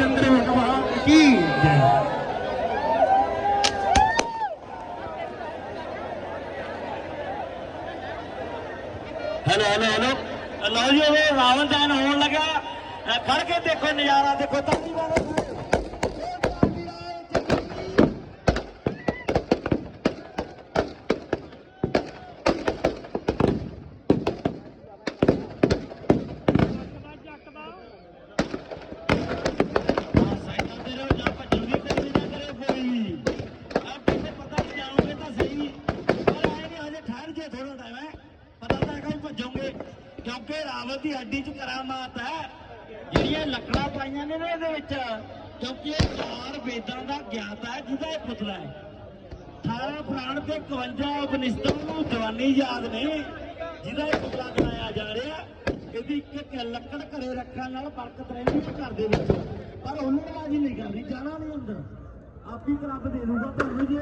ਚੰਦਰ ਭਗਵਾਨ ਕੀ ਜੈ। Hello hello hello. ਲਓ ਜੀ, ਉਹ ਰਾਵਣ ਦਹਨ ਹੋਣ ਲੱਗਾ ਖੜ ਕੇ ਦੇਖੋ ਨਜ਼ਾਰਾ, ਦੇਖੋ ਤਾਲੀ ਮਾਰੋ ਹਾਂ, ਸਾਈਡਾਂ ਤੇ ਰਹੋ, ਜਾਂ ਭੱਜਣ ਦੀ ਕੋਸ਼ਿਸ਼ ਨਾ ਕਰਿਓ ਕੋਈ। ਆਹ ਪਿੱਛੇ ਪਤਾ ਨਹੀਂ ਜਾਓਗੇ ਤਾਂ ਸਹੀ। ਪਰ ਆਏਂ ਨੀ, ਹਜੇ ਠਹਿਰ ਜੇ ਹੈ। ਪਤਾ ਤਾਂ ਹੈਗਾ ਵੀ ਭੱਜੋਗੇ। ਕਿਉਂਕਿ ਰਾਵਣ ਦੀ ਹੱਡੀ 'ਚ ਕਰਾਮਾਤ ਹੈ ਜਿਹੜੀਆਂ ਲੱਕੜਾਂ ਪਾਈਆਂ ਨੇ ਨਾ ਇਹਦੇ ਵਿੱਚ, ਕਿਉਂਕਿ ਇਹ ਚਾਰ ਵੇਦਾਂ ਦਾ ਗਿਆਤਾ ਹੈ, ਜਿਹਦਾ ਇਹ ਪੁਤਲਾ ਹੈ 18 ਪ੍ਰਾਣ ਤੇ 51 ਉਪਨਿਸ਼ਦਾਂ ਨੂੰ ਜਵਾਨੀ ਯਾਦ ਨੇ, ਜਿਹਦਾ ਇਹ ਪੁਤਲਾ ਬਣਾਇਆ ਜਾ ਰਿਹਾ ਇਹਦੀ ਇੱਕ ਲੱਕੜ ਘਰੇ ਰੱਖਣ ਨਾਲ ਬਰਕਤ ਰਹਿੰਦੀ ਹੈ ਘਰ ਦੇ ਵਿੱਚ ਪਰ ਹੁਲੜਬਾਜ਼ੀ ਨਹੀਂ ਕਰਨੀ ਜਾਣਾ ਨਹੀਂ ਅੰਦਰ ਆਪ ਹੀ ਰੱਬ ਦੇ ਦੂਗਾ ਤੁਹਾਨੂੰ ਜੇ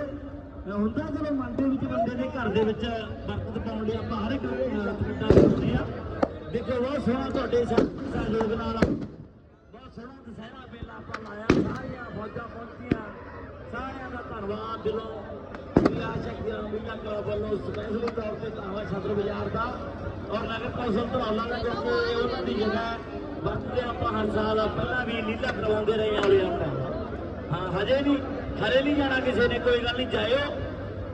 ਹੁੰਦਾ ਚਲੋ ਮਨ ਦੇ ਵਿੱਚ ਬੰਦੇ ਦੇ ਘਰ ਦੇ ਵਿੱਚ ਬਰਕਤ ਪਾਉਣ ਲਈ ਆਪਾਂ ਹਰ ਇੱਕ ਤਰੀਕਾ ਕਰਦੇ ਆ। ਦੇਖੋ, ਬਹੁਤ ਸੋਹਣਾ ਤੁਹਾਡੇ ਸਹਿਯੋਗ ਨਾਲ ਬਹੁਤ ਸੋਹਣਾ ਦਸਹਿਰਾ ਮੇਲਾ ਆਪਾਂ ਲਾਇਆ। ਸਾਰੀਆਂ ਫੌਜਾਂ ਪਹੁੰਚੀਆਂ। ਸਾਰਿਆਂ ਦਾ ਧੰਨਵਾਦ ਦਿਲੋਂ। ਮੇਰਾ ਸ਼ਕਤੀਆਂ ਮੇਲਾ ਕਲੱਬ ਵੱਲੋਂ ਸਪੈਸ਼ਲੀ ਤੌਰ ਤੇ ਧੰਨਵਾਦ ਛਤਰ ਬਾਜ਼ਾਰ ਦਾ ਔਰ ਨਗਰ ਕੌਂਸਲ ਧਰੌਲਾ ਦਾ ਕਿਉਂਕਿ ਉਹਨਾਂ ਦੀ ਜਗ੍ਹਾ ਵਰਤਦੇ ਆਪਾਂ ਹਰ ਸਾਲ ਪਹਿਲਾਂ ਵੀ ਲੀਲਾ ਕਰਵਾਉਂਦੇ ਰਹੇ ਹਾਂ ਆਪਾਂ। ਹਾਂ, ਹਜੇ ਨਹੀਂ ਹਲੇ ਨਹੀਂ ਜਾਣਾ ਕਿਸੇ ਨੇ, ਕੋਈ ਗੱਲ ਨਹੀਂ, ਜਾਇਓ।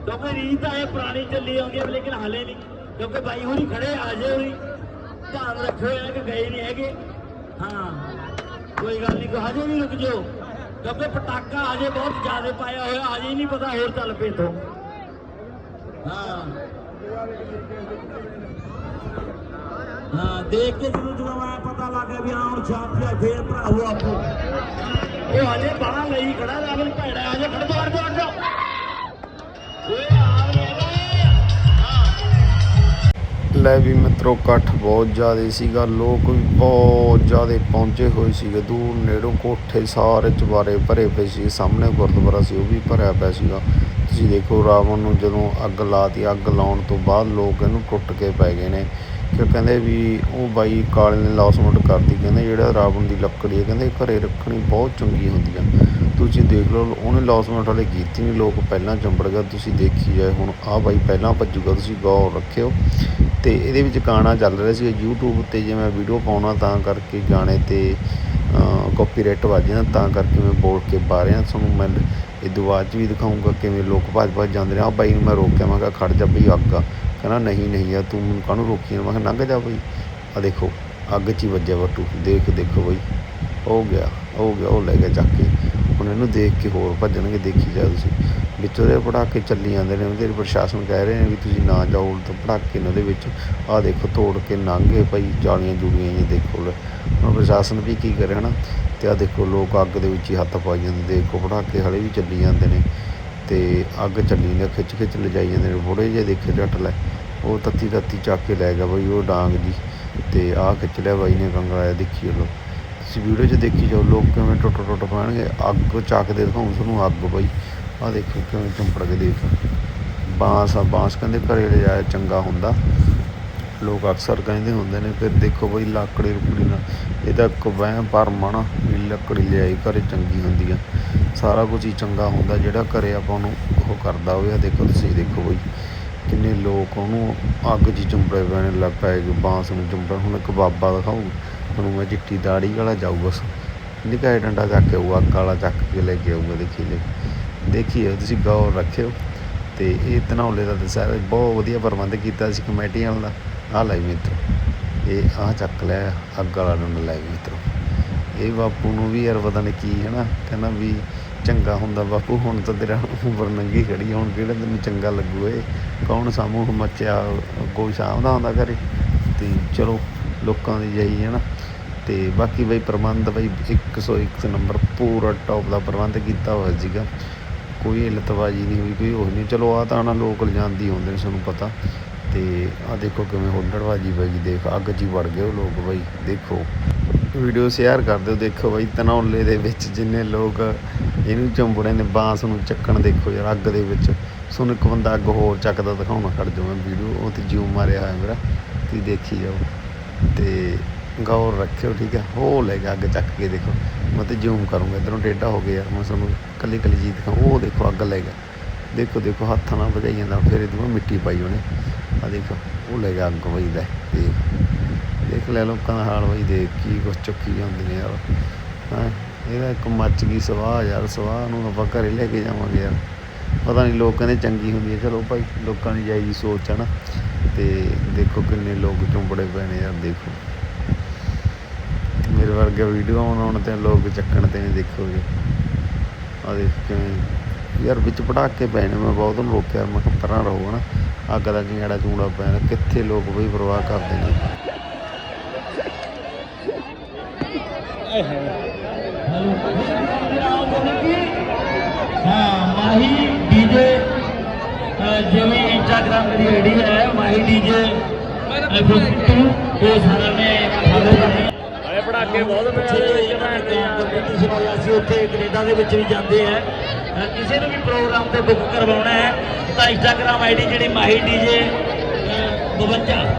ਕਿਉਂਕਿ ਰੀਤ ਤਾਂ ਪੁਰਾਣੀ ਚੱਲੀ ਆਉਂਦੀ ਹੈ, ਲੇਕਿਨ ਹਲੇ ਨਹੀਂ। ਕਿਉਂਕਿ ਬਾਈ ਹੋਰੀ ਖੜੇ, ਆ ਜੇ ਹੋਰੀ ਧਿਆਨ ਰੱਖਿਓ ਹੈ ਕਿ ਗਏ ਨਹੀਂ ਹੈਗੇ। ਹਾਂ, ਕੋਈ ਗੱਲ ਨਹੀਂ, ਹਜੇ ਵੀ ਰੁਕ ਜਾਓ। ਕਿਉਂਕਿ ਪਟਾਕਾ ਹਜੇ ਬਹੁਤ ਜ਼ਿਆਦਾ ਪਾਇਆ ਹੋਇਆ, ਹਜੇ ਹੀ ਨਹੀਂ ਪਤਾ ਹੋਰ ਚੱਲ ਪਏ ਤੋਂ ਹਾਂ। ਦੇਖ ਕੇ ਜਦੋਂ ਜਦੋਂ ਆਇਆ ਪਤਾ ਲੱਗ ਗਿਆ ਵੀ ਹਾਂ ਹੁਣ ਛਾਪਿਆ ਫੇਰ ਭਰਾਵੋ ਆਪੋ। ਉਹ ਹਜੇ ਬਾਹਰ ਲਈ ਖੜਾ ਲਾਗਲ ਭੈੜਾ ਹਜੇ ਖੜ ਜਾ ਖੜ ਜਾ ਆ ਹਾਂ। ਲੈ ਵੀ ਮਿੱਤਰੋ ਇਕੱਠ ਬਹੁਤ ਜ਼ਿਆਦਾ ਸੀਗਾ ਲੋਕ ਵੀ ਬਹੁਤ ਜ਼ਿਆਦਾ ਪਹੁੰਚੇ ਹੋਏ ਸੀਗੇ ਦੂਰ ਨੇੜੋਂ ਕੋਠੇ ਸਾਰੇ ਚੁਬਾਰੇ ਭਰੇ ਪਏ ਸੀ ਸਾਹਮਣੇ ਗੁਰਦੁਆਰਾ ਸੀ ਉਹ ਵੀ ਭਰਿਆ ਪਿਆ ਸੀਗਾ। ਤੁਸੀਂ ਦੇਖੋ ਰਾਵਣ ਨੂੰ ਜਦੋਂ ਅੱਗ ਲਾਤੀ ਅੱਗ ਲਾਉਣ ਤੋਂ ਬਾਅਦ ਲੋਕ ਇਹਨੂੰ ਟੁੱਟ ਕੇ ਪੈ ਗਏ ਨੇ। ਕਿ ਕਹਿੰਦੇ ਵੀ ਉਹ ਬਾਈ ਕਾਲੇ ਨੇ ਲੌਸਮੈਂਟ ਕਰਤੀ, ਕਹਿੰਦੇ ਜਿਹੜਾ ਰਾਵਣ ਦੀ ਲੱਕੜੀ ਹੈ, ਕਹਿੰਦੇ ਘਰੇ ਰੱਖਣੀ ਬਹੁਤ ਚੰਗੀ ਹੁੰਦੀ ਆ। ਤੁਸੀਂ ਦੇਖ ਲਓ, ਉਹਨੇ ਲੌਸਮੈਂਟ ਵਾਲੇ ਕੀਤੀ ਨਹੀਂ, ਲੋਕ ਪਹਿਲਾਂ ਚੰਬੜ ਗਿਆ ਤੁਸੀਂ ਦੇਖੀ ਜਾਏ, ਹੁਣ ਆਹ ਬਾਈ ਪਹਿਲਾਂ ਭੱਜੂਗਾ, ਤੁਸੀਂ ਗੌਰ ਰੱਖਿਓ। ਤੇ ਇਹਦੇ ਵਿੱਚ ਗਾਣਾ ਚੱਲ ਰਿਹਾ ਸੀ, YouTube ਤੇ ਜੇ ਮੈਂ ਵੀਡੀਓ ਪਾਉਣਾ ਤਾਂ ਕਰਕੇ ਗਾਣੇ ਤੇ ਕਾਪੀਰਾਈਟ ਵੱਜ ਜਾਂਦਾ ਤਾਂ ਕਰਕੇ ਮੈਂ ਬੋਲ ਕੇ ਪਾ ਰਿਹਾ। ਤੁਹਾਨੂੰ ਮੈਂ ਇਹ ਬਾਅਦ 'ਚ ਵੀ ਦਿਖਾਉਂਗਾ ਕਿਵੇਂ ਲੋਕ ਭੱਜ ਭੱਜ ਜਾਂਦੇ ਨੇ। ਆ ਬਾਈ ਨੂੰ ਮੈਂ ਰੋਕਿਆ ਮੈਂ ਕਿਹਾ ਖੜ ਜਾ ਬਈ ਅੱਗ ਆ। ਕਹਿੰਦਾ, ਨਹੀਂ ਨਹੀਂ ਯਾਰ, ਤੂੰ ਮੈਨੂੰ ਕਾਹਨੂੰ ਰੋਕੀ ਮੈਂ ਕਿਹਾ, ਲੰਘ ਜਾ ਬਈ। ਆ ਦੇਖੋ, ਅੱਗ 'ਚ ਹੀ ਵੱਜਿਆ ਬੱਟੂ ਦੇਖ, ਦੇਖੋ ਬਈ। ਹੋ ਗਿਆ ਹੋ ਗਿਆ, ਉਹ ਲੈ ਗਿਆ ਚੱਕ ਕੇ। ਹੁਣ ਇਹਨੂੰ ਦੇਖ ਕੇ ਹੋਰ ਭੱਜਣਗੇ, ਦੇਖੀ ਜਾ ਤੁਸੀਂ। ਵਿੱਚੋਂ ਦੇ ਪੜਾਕੇ ਚੱਲੀ ਜਾਂਦੇ ਨੇ ਉਹਦੇ ਪ੍ਰਸ਼ਾਸਨ ਕਹਿ ਰਹੇ ਨੇ ਵੀ ਤੁਸੀਂ ਨਾ ਜਾਓ ਤਾਂ ਪੜਾਕੇ ਨੇ ਉਹਦੇ ਵਿੱਚ। ਆਹ ਦੇਖੋ, ਤੋੜ ਕੇ ਲੰਘੇ ਭਾਈ ਜਾਲੀਆਂ ਜੁੜੀਆਂ ਜੀ ਦੇਖੋ ਲੈ। ਹੁਣ ਪ੍ਰਸ਼ਾਸਨ ਵੀ ਕੀ ਕਰੇ, ਹਨਾ? ਤੇ ਆਹ ਦੇਖੋ, ਲੋਕ ਅੱਗ ਦੇ ਵਿੱਚ ਹੀ ਹੱਥ ਪਾਈ ਜਾਂਦੇ ਦੇਖੋ ਪੜਾਕੇ ਹਲੇ ਵੀ ਚੱਲੀ ਜਾਂਦੇ ਨੇ। ਤੇ ਅੱਗ ਚੱਲੀ ਨੇ ਖਿੱਚ ਖਿੱਚ ਲਿਜਾਈ ਜਾਂਦੇ ਨੇ ਬੁੜੇ ਜੇ ਦੇਖੇ ਜੱਟ ਲੈ। ਉਹ ਤੱਤੀ ਤੱਤੀ ਚੱਕ ਕੇ ਲੈ ਗਿਆ ਬਈ, ਉਹ ਡਾਂਗ ਜੀ। ਤੇ ਆਹ ਖਿੱਚ ਲਿਆ ਬਾਈ ਨੇ ਕੰਗਰਾਇਆ ਦੇਖੀ ਲੋ ਤੁਸੀਂ ਵੀਡੀਓ 'ਚ ਦੇਖੀ ਜਾਓ, ਲੋਕ ਕਿਵੇਂ ਟੁੱਟ ਟੁੱਟ ਪੈਣਗੇ। ਅੱਗ ਚੱਕਦੇ ਦਿਖਾਉਂ ਤੁਹਾਨੂੰ ਅੱਗ ਬਈ। ਆਹ ਦੇਖੋ ਕਿਵੇਂ ਚੰਪੜ ਕੇ ਦੇਖ। ਬਾਂਸ ਆ, ਬਾਂਸ ਕਹਿੰਦੇ ਘਰੇ ਲਿਜਾਇਆ ਚੰਗਾ ਹੁੰਦਾ। ਲੋਕ ਅਕਸਰ ਕਹਿੰਦੇ ਹੁੰਦੇ ਨੇ, ਫਿਰ ਦੇਖੋ ਬਈ ਲੱਕੜੀ ਰੁਕੜੀ ਨਾਲ, ਇਹਦਾ ਇੱਕ ਵਹਿਮ ਭਰਮ ਆ ਨਾ, ਵੀ ਲੱਕੜੀ ਲਿਆਈ ਘਰੇ ਚੰਗੀ ਹੁੰਦੀ ਆ। ਸਾਰਾ ਕੁਝ ਹੀ ਚੰਗਾ ਹੁੰਦਾ, ਜਿਹੜਾ ਘਰੇ ਆਪਾਂ ਨੂੰ ਉਹ ਕਰਦਾ ਹੋਵੇ। ਆ ਦੇਖੋ ਤੁਸੀਂ, ਦੇਖੋ ਬਈ, ਕਿੰਨੇ ਲੋਕ ਉਹਨੂੰ ਅੱਗ 'ਚ ਚੁੰਬੜੇ ਪਏ ਲੱਗ ਪਏ ਬਾਂਸ ਨੂੰ ਚੁੰਬੜ, ਹੁਣ ਇੱਕ ਬਾਬਾ ਦਿਖਾਊ ਤੁਹਾਨੂੰ ਮੈਂ ਚਿੱਟੀ ਦਾੜੀ ਵਾਲਾ ਜਾਊ ਬਸ। ਨਿੱਕਾ ਜਿਹਾ ਡੰਡਾ ਚੱਕ ਕੇ ਆਊ, ਅੱਗ ਵਾਲਾ ਚੱਕ ਕੇ ਲੈ ਕੇ ਆਊਗਾ, ਦੇਖੀ ਲੈ। ਦੇਖੀਏ, ਤੁਸੀਂ ਗੌਰ ਰੱਖਿਓ। ਤੇ ਇਹ ਧਨੌਲੇ ਦਾ ਦੁਸਹਿਰਾ ਬਹੁਤ ਵਧੀਆ ਪ੍ਰਬੰਧ ਕੀਤਾ ਸੀ ਕਮੇਟੀ ਵਾਲਿਆਂ ਦਾ ਆਹ ਲੈ ਮਿੱਤਰੋ ਇਹ ਆਹ ਚੱਕ ਲਿਆ ਅੱਗ ਵਾਲਾ ਡੰਡਾ ਲੈ ਮਿੱਤਰੋ ਇਹ ਬਾਪੂ ਨੂੰ ਵੀ ਯਾਰ ਪਤਾ ਨਹੀਂ ਕੀ ਹੈ ਨਾ, ਕਹਿੰਦਾ ਵੀ ਚੰਗਾ ਹੁੰਦਾ ਬਾਪੂ, ਹੁਣ ਤਾਂ ਤੇਰਾ ਉਮਰ ਨੰਗੀ ਖੜੀ ਹੁਣ ਕਿਹੜਾ ਤੈਨੂੰ ਚੰਗਾ ਲੱਗੂ ਏ ਕੌਣ ਸਾਮੂ ਮੱਚਿਆ, ਕੋਈ ਸਾਂਭਦਾ ਆਉਂਦਾ ਘਰੇ? ਤੇ ਚਲੋ, ਲੋਕਾਂ ਦੀ ਜਹੀ ਹੈ ਨਾ। ਤੇ ਬਾਕੀ ਬਈ ਪ੍ਰਬੰਧ ਬਈ 101 ਨੰਬਰ ਪੂਰਾ ਟੌਪ ਦਾ ਪ੍ਰਬੰਧ ਕੀਤਾ ਹੋਇਆ ਸੀਗਾ। ਕੋਈ ਇਲਤਬਾਜੀ ਨਹੀਂ ਹੋਈ, ਕੋਈ ਉਹ ਨਹੀਂ। ਚਲੋ ਆ ਤਾਂ ਨਾ ਲੋਕ ਲਿਜਾਂਦੀ ਹੁੰਦੇ ਨੇ, ਸਾਨੂੰ ਪਤਾ। ਤੇ ਆ ਦੇਖੋ ਕਿਵੇਂ ਹੁੱਲੜਬਾਜੀ ਬਾਈ ਦੇਖ ਅੱਗ 'ਚ ਹੀ ਵੜ ਗਏ ਉਹ ਲੋਕ ਬਾਈ, ਦੇਖੋ। ਵੀਡੀਓ ਸ਼ੇਅਰ ਕਰ ਦਿਓ, ਦੇਖੋ ਬਾਈ ਤਨੌਲੇ ਦੇ ਵਿੱਚ ਜਿੰਨੇ ਲੋਕ ਇਹਨੂੰ ਚੰਬੜੇ ਨੇ, ਬਾਂਸ ਨੂੰ ਚੱਕਣ ਦੇਖੋ ਯਾਰ, ਅੱਗ ਦੇ ਵਿੱਚ। ਤੁਹਾਨੂੰ ਇੱਕ ਬੰਦਾ ਅੱਗ ਹੋਰ ਚੱਕਦਾ, ਦਿਖਾਉਣਾ ਖੜ ਮੈਂ ਵੀਡੀਓ, ਉਹ ਤੇ ਜਿਉ ਮਾਰਿਆ ਹੋਇਆ ਮੇਰਾ, ਤੁਸੀਂ ਦੇਖੀ ਜਾਓ। ਤੇ ਗੌਰ ਰੱਖਿਓ, ਠੀਕ ਹੈ ਹੋ ਲੈ ਗਿਆ ਅੱਗ ਚੱਕ ਕੇ ਦੇਖੋ। ਮੈਂ ਤੇ ਜ਼ੂਮ ਕਰੂੰਗਾ, ਇਧਰੋਂ ਟੇਢਾ ਹੋ ਗਿਆ ਯਾਰ, ਮੈਂ ਤੁਹਾਨੂੰ ਕੱਲੀ ਕੱਲੀ ਚੀਜ਼ ਦਿਖਾਉਂ, ਉਹ ਦੇਖੋ ਅੱਗ ਲੈ ਗਿਆ। ਦੇਖੋ ਦੇਖੋ, ਹੱਥਾਂ ਨਾਲ ਭਜਾਈ ਜਾਂਦਾ, ਫਿਰ ਇਹਦੇ ਵਿੱਚ ਮਿੱਟੀ ਪਾਈ ਉਹਨੇ। ਆ ਦੇਖੋ, ਉਹ ਲੈ ਗਿਆ ਅੱਗ ਵਈਦਾ ਦੇਖ। ਦੇਖ ਲੈ ਲੋਕਾਂ ਦਾ ਹਾਲ ਬਈ, ਦੇਖ ਕੀ ਕੁਛ ਚੁੱਕੀ ਜਾਂਦੇ ਨੇ ਯਾਰ। ਹਾਂ, ਇਹਦਾ ਇੱਕ ਮੱਚ ਗਈ ਸਵਾਹ ਯਾਰ, ਸਵਾਹ ਨੂੰ ਆਪਾਂ ਘਰੇ ਲੈ ਕੇ ਜਾਵਾਂਗੇ ਯਾਰ। ਪਤਾ ਨਹੀਂ ਲੋਕ ਕਹਿੰਦੇ ਚੰਗੀ ਹੁੰਦੀ ਹੈ, ਚਲੋ ਭਾਈ, ਲੋਕਾਂ ਦੀ ਜਾਈ ਸੋਚ ਹੈ ਨਾ। ਤੇ ਦੇਖੋ ਕਿੰਨੇ ਲੋਕ ਚੁੰਬੜੇ ਪਏ ਨੇ ਯਾਰ, ਦੇਖੋ। ਮੇਰੇ ਵਰਗੇ ਵੀਡੀਓ ਬਣਾਉਣ ਤੇ ਲੋਕ ਚੱਕਣ ਤੇ ਨਹੀਂ ਦੇਖੋਗੇ। ਆ ਦੇਖ ਕਿਵੇਂ ਯਾਰ ਵਿੱਚ ਪਟਾਕੇ ਪਏ ਨੇ ਮੈਂ ਬਹੁਤ ਨੂੰ ਰੋਕਿਆ ਮੈਂ ਕਿਹਾ ਪਰਾਂ ਰਹੋ ਨਾ ਅੱਗ ਦਾ ਕਿਹੜਾ ਚੂੜਾ ਨੇ ਕਿੱਥੇ ਲੋਕ ਬਈ ਪਰਵਾਹ ਕਰਦੇ ਨੇ। ਹਾਂ ਮਾਹੀ ਡੀਜੇ ਜਿਵੇਂ ਇੰਸਟਾਗ੍ਰਾਮ ਦੀ ਆਈਡੀ ਹੈ ਮਾਹੀ ਡੀਜੇ 52 ਇਹ ਸਾਰਿਆਂ ਨੇ ਫੋਲੋ ਕਰਨੀ ਅਰੇ ਪੜਾਕੇ ਬਹੁਤ ਮੈਂ ਕੰਪੀਟੀਸ਼ਨ ਹੋਇਆ ਸੀ ਉੱਥੇ ਕੈਨੇਡਾ ਦੇ ਵਿੱਚ ਵੀ ਜਾਂਦੇ ਆ। ਕਿਸੇ ਨੂੰ ਵੀ ਪ੍ਰੋਗਰਾਮ ਤੇ ਬੁੱਕ ਕਰਵਾਉਣਾ ਹੈ, ਤਾਂ ਇੰਸਟਾਗ੍ਰਾਮ ਆਈਡੀ ਜਿਹੜੀ ਮਾਹੀ ਡੀਜੇ 52